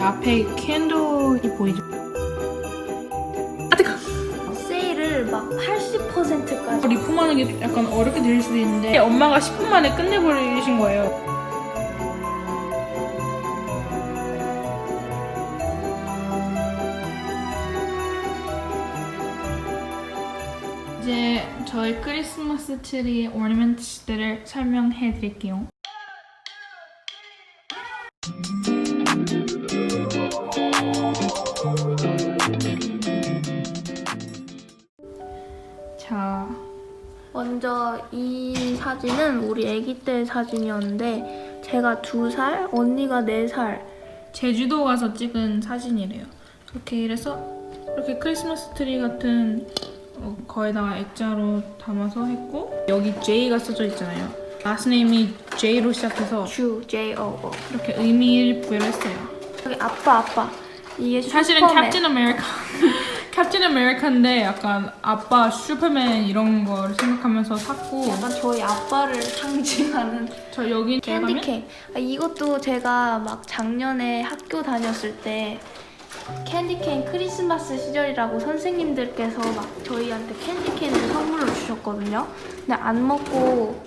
앞에 캔들이 보이죠? 아 뜨거! 세일을 막 80%까지 리폼하는 게 약간 어렵게 들릴 수도 있는데 엄마가 10분 만에 끝내버리신 거예요. 이제 저희 크리스마스 트리 오너먼트들을 설명해 드릴게요. 이 사진은 우리 아기 때 사진이었는데 제가 두 살, 언니가 네 살. 제주도 가서 찍은 사진이래요. 이렇게 이래서 이렇게 크리스마스 트리 같은 어, 거에다가 액자로 담아서 했고 여기 J가 써져 있잖아요. name이 J로 시작해서 주 J O O. 이렇게 의미를 부여했어요. 여기 아빠 아빠. 이게 사실은. 캡틴 아메리카 캡틴 아메리카인데 약간 아빠 슈퍼맨 이런 걸 생각하면서 샀고 약간 저희 아빠를 상징하는 저 여기 캔디 케이크. 아, 이것도 제가 막 작년에 학교 다녔을 때 캔디케이크 크리스마스 시절이라고 선생님들께서 막 저희한테 캔디케이크를 선물로 주셨거든요. 근데 안 먹고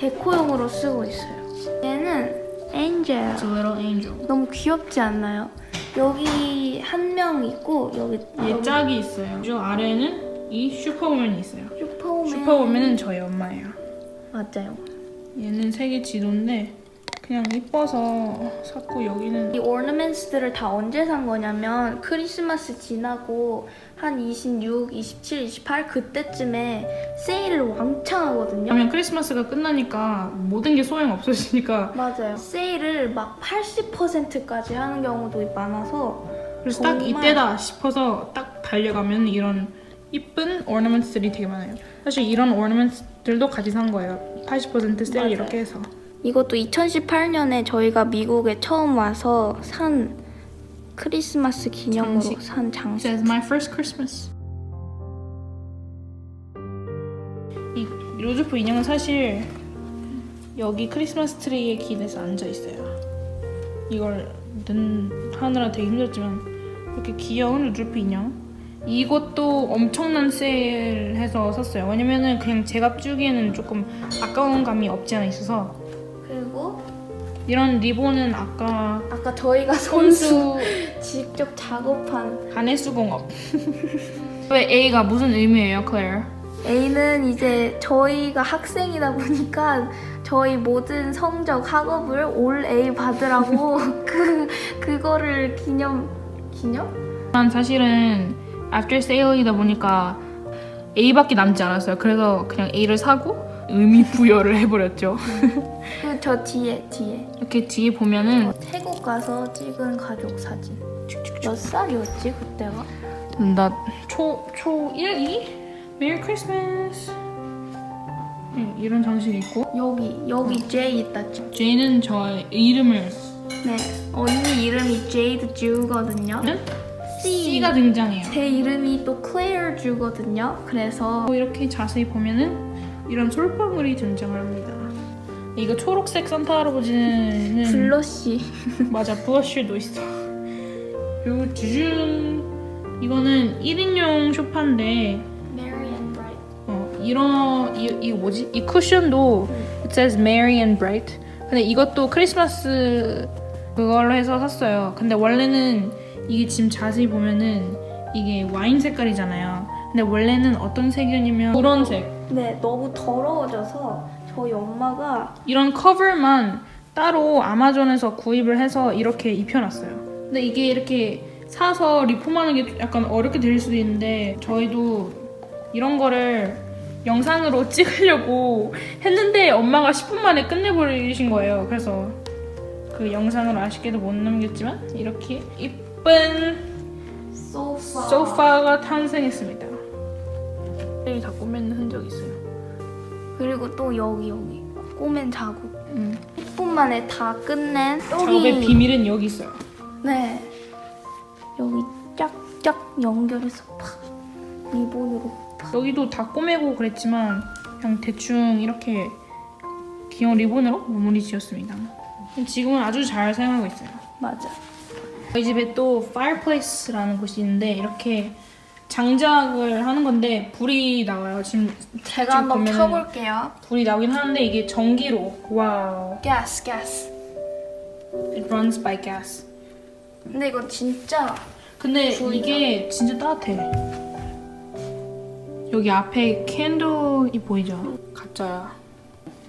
데코용으로 쓰고 있어요. 얘는 엔젤. It's a little angel. 너무 귀엽지 않나요? 여기 한 명 있고 여기 얘 여기 짝이 있어요. 저 아래에는 이 슈퍼우먼이 있어요. 슈퍼맨. 슈퍼우먼은 저희 엄마예요. 맞아요. 얘는 세계 지도인데 그냥 이뻐서 샀고 여기는 이 ornaments들을 다 언제 산 거냐면 크리스마스 지나고 한 26, 27, 28 그때쯤에 세일을 왕창 하거든요. 그러면 크리스마스가 끝나니까 모든 게 소용 없어지니까 맞아요. 세일을 막 80%까지 하는 경우도 많아서 그래서 딱 정말. 이때다 싶어서 딱 달려가면 이런 이쁜 ornaments들이 되게 많아요. 사실 이런 ornaments들도 같이 산 거예요. 80% 세일 맞아요. 이렇게 해서. 이것도 2018년에 저희가 미국에 처음 와서 산 크리스마스 기념으로 장식. 산 장식. says my first Christmas. 이 로즈프 인형은 사실 여기 크리스마스 트리에 기대서 앉아 있어요. 이걸 는 하느라 되게 힘들었지만 이렇게 귀여운 로즈프 인형. 이것도 엄청난 세일해서 샀어요. 왜냐면은 그냥 제가 주기에는 조금 아까운 감이 없지 않아 있어서 이런 리본은 아까 아까 저희가 손수 손수 직접 작업한 한해수공업. 왜 A가 무슨 의미예요, 클레어? A는 이제 저희가 학생이다 보니까 저희 모든 성적 학업을 올 A 받으라고 그 그거를 기념 기념? 난 사실은 after sale이다 보니까 A밖에 남지 않았어요. 그래서 그냥 A를 사고 의미 부여를 해버렸죠. 그 저 뒤에 뒤에 이렇게 뒤에 보면은 어, 태국 가서 찍은 가족 사진. 몇 살이었지 그때가? 나초초 1, 2? 메리 크리스마스 네, 이런 장식이 있고 여기 여기 J 있다. 제이는 저 이름을 네 언니 이름이 제이드 주거든요. 는 C C가 등장해요. 제 이름이 또 클레어 주거든요. 그래서 또 이렇게 자세히 보면은 이런 솔방울이 등장을 합니다. 이거 초록색 산타 할아버지는 블러쉬. 맞아 블러쉬도 있어 그리고 주준 이거는 1인용 쇼파인데 Merry and bright. 어, 이런 이, 이거 뭐지? 이 쿠션도 it says merry and bright 근데 이것도 크리스마스 그걸로 해서 샀어요 근데 원래는 이게 지금 자세히 보면은 이게 와인 색깔이잖아요 근데 원래는 어떤 색이냐면 노란색 네, 너무 더러워져서 저희 엄마가 이런 커버만 따로 아마존에서 구입을 해서 이렇게 입혀놨어요. 근데 이게 이렇게 사서 리폼하는 게 약간 어렵게 들릴 수도 있는데 저희도 이런 거를 영상으로 찍으려고 했는데 엄마가 10분 만에 끝내버리신 거예요. 그래서 그 영상을 아쉽게도 못 남겼지만 이렇게 이쁜 소파. 소파가 탄생했습니다. 여기 다 꾸몄는 흔적이 있어요. 그리고 또 여기 여기 꼬맨 자국. 음. 10분 만에 다 끝낸 작업의 비밀은 여기 있어요. 네. 여기 쫙쫙 연결해서 팍 리본으로 팍. 여기도 다 꼬매고 그랬지만 그냥 대충 이렇게 귀여운 리본으로 마무리 지었습니다. 지금은 아주 잘 사용하고 있어요. 맞아. 저희 집에 또 fireplace라는 곳이 있는데 이렇게 장작을 하는 건데 불이 나와요. 지금 제가 한번 보면은- 켜볼게요. 불이 나오긴 하는데 이게 전기로 와우. 가스, 가스. It runs by gas. 근데 이거 진짜 근데. 이게 진짜 따뜻해. 여기 앞에 캔들이 보이죠? 가짜야.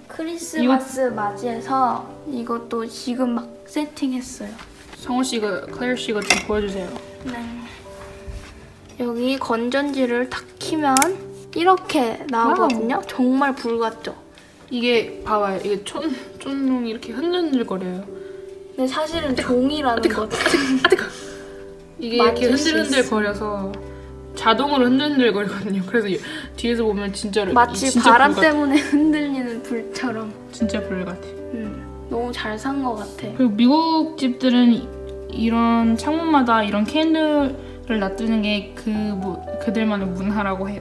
크리스마스 맞이해서 이것도 지금 막 세팅했어요. 성우 씨가 클레어 씨가 좀 보여주세요. 네. 여기 건전지를 탁 키면 이렇게 나오거든요. 정말 불 같죠? 이게 봐봐요. 이게 촌 촌농이 이렇게 흔들흔들거려요. 근데 사실은 종이라는 거죠. 아 뜨거. 이게 이렇게 만질 수 흔들흔들 거려서 자동으로 흔들흔들 거리거든요. 그래서 이- 뒤에서 보면 진짜로 이 마치 진짜 바람. 때문에 흔들리는 불처럼. 진짜 불 같아. 음, 너무 잘 산 것 같아. 그리고 미국 집들은 이- 이런 창문마다 이런 캔들 을 놔두는 게 그 그들만의 문화라고 해요.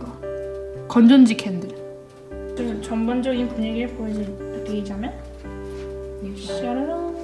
건전지 캔들. 좀 전반적인 분위기를 보여드리자면 샤라란.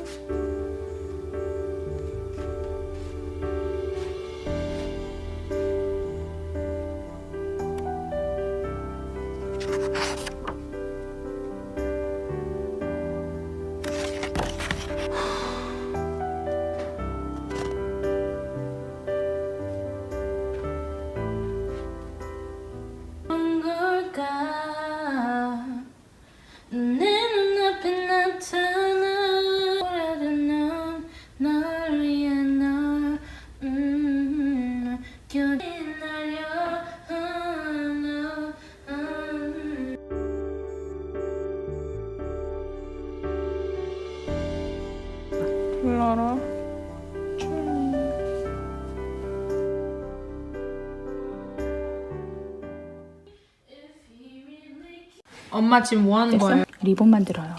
엄마 지금 뭐 하는 거예요? 리본 만들어요.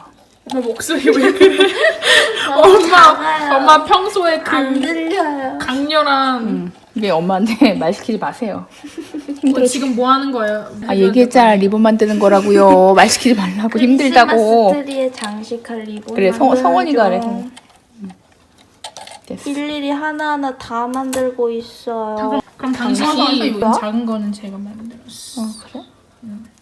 엄마 목소리 왜 그래? 엄마 엄마 평소에 그안 들려요 강렬한 음. 이게 엄마한테 말 시키지 마세요. 어, 지금 뭐 하는 거예요? 아 얘기했잖아 리본 만드는 거라고요. 말 시키지 말라고 힘들다고. 크리스마스 트리에 장식할 리본 그래, 성- 만들어야죠. 성원이가 그래, 성원. 됐어. 일일이 하나하나 다 만들고 있어요 그럼 당신이? 작은 거는 제가 만들었어.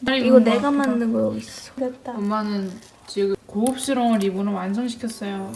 이거 내가 만든 거 여기 있어. 됐다. 엄마는 지금 고급스러운 리본을 완성시켰어요.